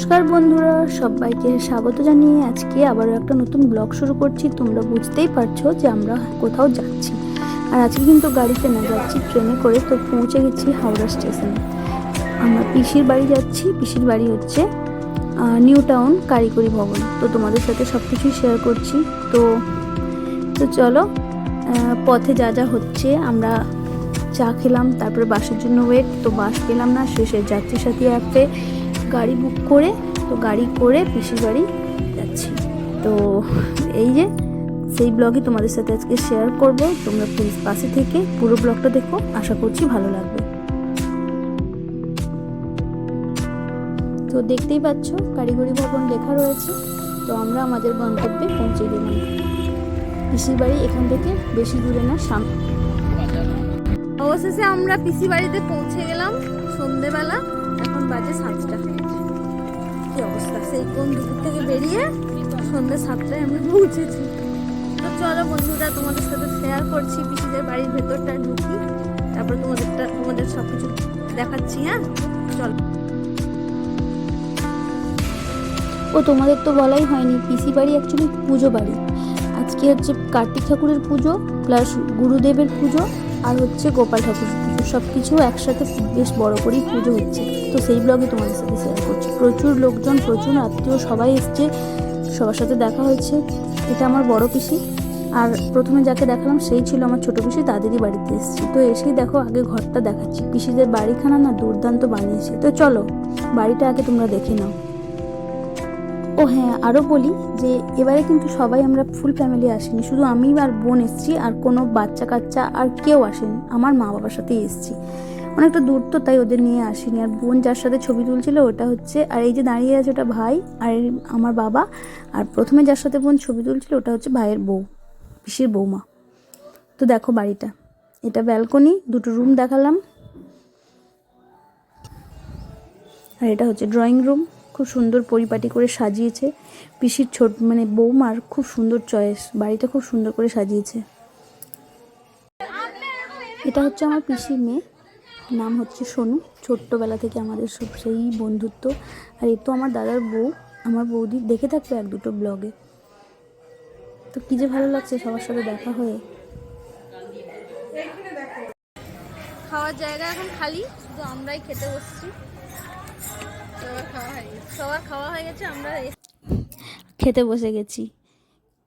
নমস্কার বন্ধুরা, সবাইকে স্বাগত জানিয়ে আজকে আবারও একটা নতুন ব্লগ শুরু করছি। তোমরা বুঝতেই পারছ যে আমরা কোথাও যাচ্ছি। আর আজকে কিন্তু গাড়িতে না, যাচ্ছি ট্রেনে করে তো পৌঁছে গেছি হাওড়া স্টেশনে। আমরা পিসির বাড়ি যাচ্ছি, পিসির বাড়ি হচ্ছে নিউ টাউন কারিগরি ভবন। তো তোমাদের সাথে সব কিছুই শেয়ার করছি। তো তো চলো পথে যা যা হচ্ছে, আমরা চা খেলাম, তারপরে বাসের জন্য ওয়েট তো বাস পেলাম না, শেষে যাত্রী সাথী অ্যাপে গাড়ি বুক করে, তো গাড়ি করে পিসির বাড়ি যাচ্ছি। তো এই যে, সেই ব্লগই তোমাদের সাথে আজকে শেয়ার করব। তোমরা প্লিজ পাশে থেকে পুরো ব্লগটা দেখো। আশা করছি ভালো লাগবে। তো দেখতেই পাচ্ছ, কারিগরি ভবন লেখা রয়েছে। তো আমরা আমাদের গন্তব্যে পৌঁছে গেলাম। পিসির বাড়ি এখান থেকে বেশি দূরে না সামনে অবশেষে আমরা পিসি বাড়িতে পৌঁছে গেলাম সন্ধেবেলা। এখন বাজে সাতটা। অবস্থা? সেই কোন দুপুর থেকে বেরিয়ে সন্ধ্যে সাতটায় আমরা পৌঁছেছি। তো চলো বন্ধুরা, তোমাদের সাথে শেয়ার করছি, পিসিদের বাড়ির ভেতরটা ঢুকি, তারপর তোমাদেরটা, তোমাদের সব কিছু দেখাচ্ছি হ্যাঁ? চলো। ও, তোমাদের তো বলাই হয়নি পিসি বাড়ি অ্যাকচুয়ালি পুজো বাড়ি। আজকে হচ্ছে কার্তিক ঠাকুরের পুজো প্লাস গুরুদেবের পুজো আর হচ্ছে গোপাল ঠাকুর। পুজো সব কিছু একসাথে বেশ বড় করেই পুজো হচ্ছে। তো সেই ব্লগে তোমাদের সাথে শেয়ার করছি। প্রচুর লোকজন, প্রচুর আত্মীয় সবাই এসছে। সবার সাথে দেখা হয়েছে এটা আমার বড় পিসি। আর প্রথমে যাকে দেখালাম সেই ছিল আমার ছোট পিসি, তাদেরই বাড়িতে এসেছি। তো এসেই দেখো, আগে ঘরটা দেখাচ্ছি। পিসিদের বাড়িখানা না দুর্দান্ত বানিয়েছে। তো চলো, বাড়িটা আগে তোমরা দেখে নাও। ও হ্যাঁ আরও বলি যে এবারে কিন্তু সবাই আমরা ফুল ফ্যামিলি আসিনি। শুধু আমি আর বোন এসেছি আর কোনো বাচ্চা কাচ্চা আর কেউ আসেনি। আমার মা বাবার সাথেই এসেছি। অনেকটা দূর তো, তাই ওদের নিয়ে আসিনি। আর বোন যার সাথে ছবি তুলছিল ওটা হচ্ছে, আর এই যে দাঁড়িয়ে আছে ওটা ভাই আর আমার বাবা। আর প্রথমে যার সাথে বোন ছবি তুলছিল ওটা হচ্ছে ভাইয়ের বউ, পিসির বৌমা তো দেখো বাড়িটা। এটা ব্যালকনি দুটো রুম দেখালাম। আর এটা হচ্ছে ড্রয়িং রুম খুব সুন্দর পরিপাটি করে সাজিয়েছে। পিসির ছোট মানে বৌমার খুব সুন্দর চয়েস বাড়িটা খুব সুন্দর করে সাজিয়েছে। এটা হচ্ছে আমার পিসির মেয়ে, নাম হচ্ছে সোনু। ছোট্টবেলা থেকে আমাদের সব সেই বন্ধুত্ব। আর এ তো আমার দাদার বউ, আমার বৌদি, দেখে থাকবে এক দুটো ব্লগে তো কী যে ভালো লাগছে সবার সাথে দেখা হয়ে। খাওয়ার জায়গা এখন খালি, শুধু আমরাই খেতে বসছি। সবার খাওয়া হয়ে গেছে, আমরা খেতে বসে গেছি।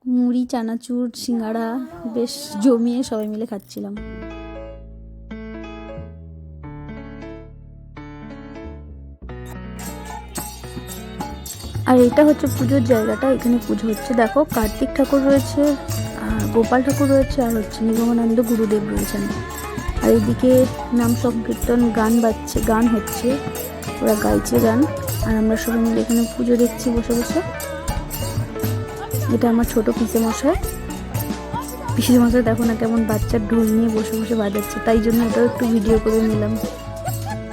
মুড়ি, চানাচুর, সিঙ্গাড়া, বেশ জমিয়ে সবাই মিলে খাচ্ছিলাম। আর এটা হচ্ছে পুজোর জায়গাটা, এখানে পুজো হচ্ছে। দেখো, কার্তিক ঠাকুর রয়েছে গোপাল ঠাকুর রয়েছে, আর হচ্ছে নিগমানন্দ গুরুদেব রয়েছেন। আর এদিকে নাম সংকীর্তন, গান বাজছে, গান হচ্ছে। ওরা গাইছে গান আর আমরা সবাই মিলে এখানে পুজো দেখছি বসে বসে। এটা আমার ছোট পিসে মশাই। পিসে মশাই দেখো না কেমন বাচ্চার ঢোল নিয়ে বসে বসে বাজাচ্ছে তাই জন্য এটাও একটু ভিডিও করে নিলাম।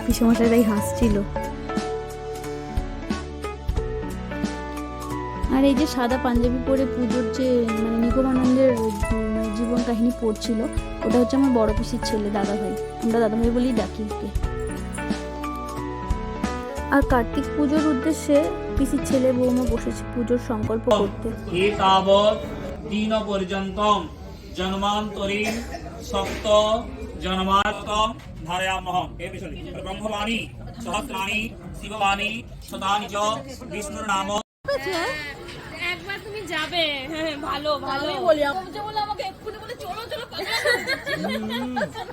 পিসে মশাই তাই হাসছিল। আর এই যে সাদা পাঞ্জাবি পরে পুজোর যে মানে নিগমানন্দের উম, জীবন কাহিনী পড়ছিল ওটা হচ্ছে আমার বড় পিসির ছেলে দাদা ভাই আমরা দাদা ভাই বলেই ডাকি ওকে। আর কার্তিক পুজোর উদ্দেশ্যে পিসির ছেলে বৌমা বসেছে পুজোর সংকল্প করতে। এতাবৎ দিন পর্যন্তম জন্মান্তরীণ সপ্ত জন্মান্তম ধারয়ামহম এ পিছনে ব্রহ্মবাণী সহস্রাণি শিববাণী শতানি চ বিষ্ণুর নাম। একবার তুমি যাবে। হ্যাঁ, ভালো ভালো। বলি আমাকে এক্ষুনি বলে চলো চলো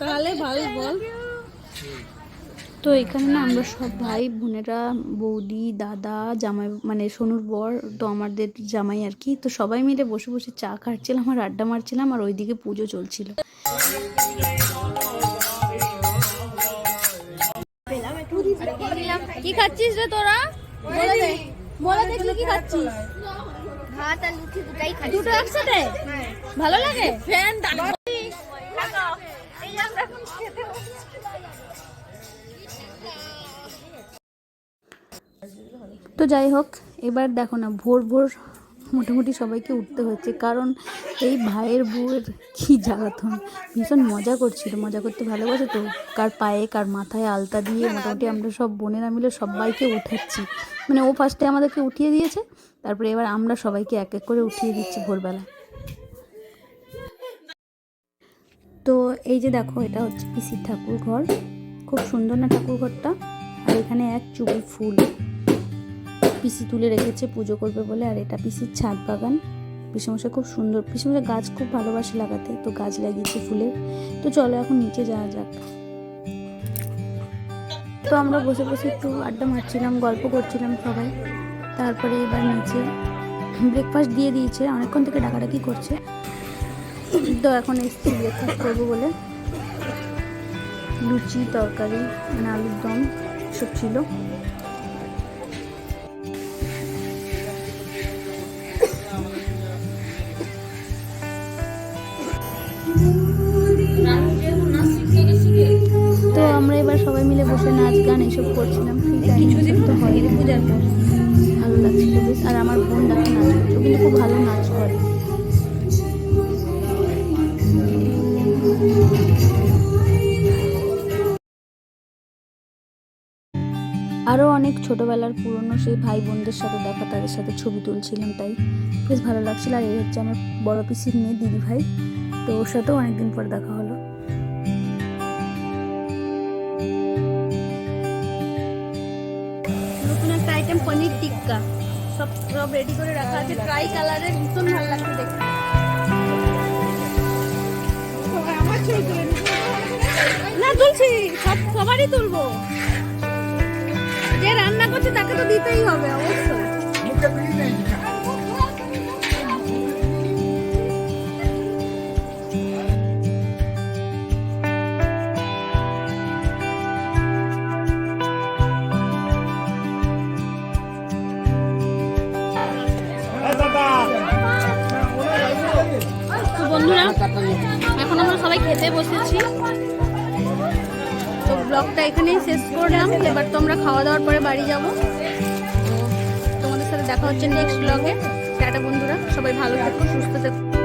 তাহলে ভালো বল। তো এখানে না আমরা সব ভাই বোনেরা বৌদি দাদা জামাই মানে সোনুর বর তো আমাদের জামাই আর কি তো সবাই মিলে বসে বসে চা খাচ্ছিলাম আর আড্ডা মারছিলাম আর ওইদিকে পুজো চলছিল। কি খাচ্ছিস রে তোরা? বলে দে। বলে দে কি কি খাচ্ছিস? ভাত আর লুচি দুটাই খাই দুটো একসাথে? ভালো লাগে? ফ্যান তো যাই হোক, এবার দেখো না, ভোর ভোর মোটামুটি সবাইকে উঠতে হচ্ছে কারণ এই ভাইয়ের বউয়ের কী জ্বালাতন। ভীষণ মজা করছিল, মজা করতে ভালোবাসে তো। কার পায়ে, কার মাথায় আলতা দিয়ে মোটামুটি আমরা সব বোনেরা মিলে সবাইকে উঠাচ্ছি। মানে ও ফার্স্টে আমাদেরকে উঠিয়ে দিয়েছে, তারপরে এবার আমরা সবাইকে এক এক করে উঠিয়ে দিচ্ছি ভোরবেলা। তো এই যে দেখো, এটা হচ্ছে পিসির ঠাকুর ঘর খুব সুন্দর না ঠাকুর ঘরটা আর এখানে এক চুবি ফুল। পিসি তুলে রেখেছে, পুজো করবে বলে, আর এটা পিসির ছাদ বাগান। পিসমশাই খুব সুন্দর, পিসমশাই গাছ খুব ভালোবাসে লাগাতে, তো গাছ লাগিয়েছে ফুলের। তো চলো এখন নিচে যাওয়া যাক। তো আমরা বসে বসে একটু আড্ডা মারছিলাম, গল্প করছিলাম সবাই। তারপরে এবার নিচে ব্রেকফাস্ট দিয়ে দিয়েছে, অনেকক্ষণ থেকে ডাকাডাকি করছে। তো এখন এসছি ব্রেকফাস্ট করব বলে। লুচি, তরকারি মানে আলুর দম সব ছিল। সবাই মিলে বসে নাচ গান এসব করছিলাম। টাইম তো হয় পূজার পর। ভালো লাগছিল বেশ। আর আমার বোন ডাকে নাচ করছে। কিন্তু খুব ভালো নাচ করে। আরও অনেক ছোটোবেলার পুরনো সেই ভাই বোনদের সাথে দেখা তাদের সাথে ছবি তুলছিলাম তাই। বেশ ভালো লাগছিল। আর এই হচ্ছে আমার বড় পিসির মেয়ে দিদি ভাই তো ওর সাথেও অনেকদিন পর দেখা হলো। টিক্কা। সব সব রেডি করে রাখা আছে। ট্রাই কালারের ভীষণ ভালো লাগছে দেখতে। না, তুলছি। সব সবারই তুলবো। যে রান্না করছে তাকে তো দিতেই হবে, অবশ্যই। বন্ধুরা, এখন আমরা সবাই খেতে বসেছি। তো ব্লগটা এখানেই শেষ করলাম। এবার তোমরা খাওয়া দাওয়ার পরে বাড়ি যাব। তোমাদের সাথে দেখা হচ্ছে নেক্সট ব্লগে টাটা বন্ধুরা, সবাই ভালো থাকো, সুস্থ থেকো।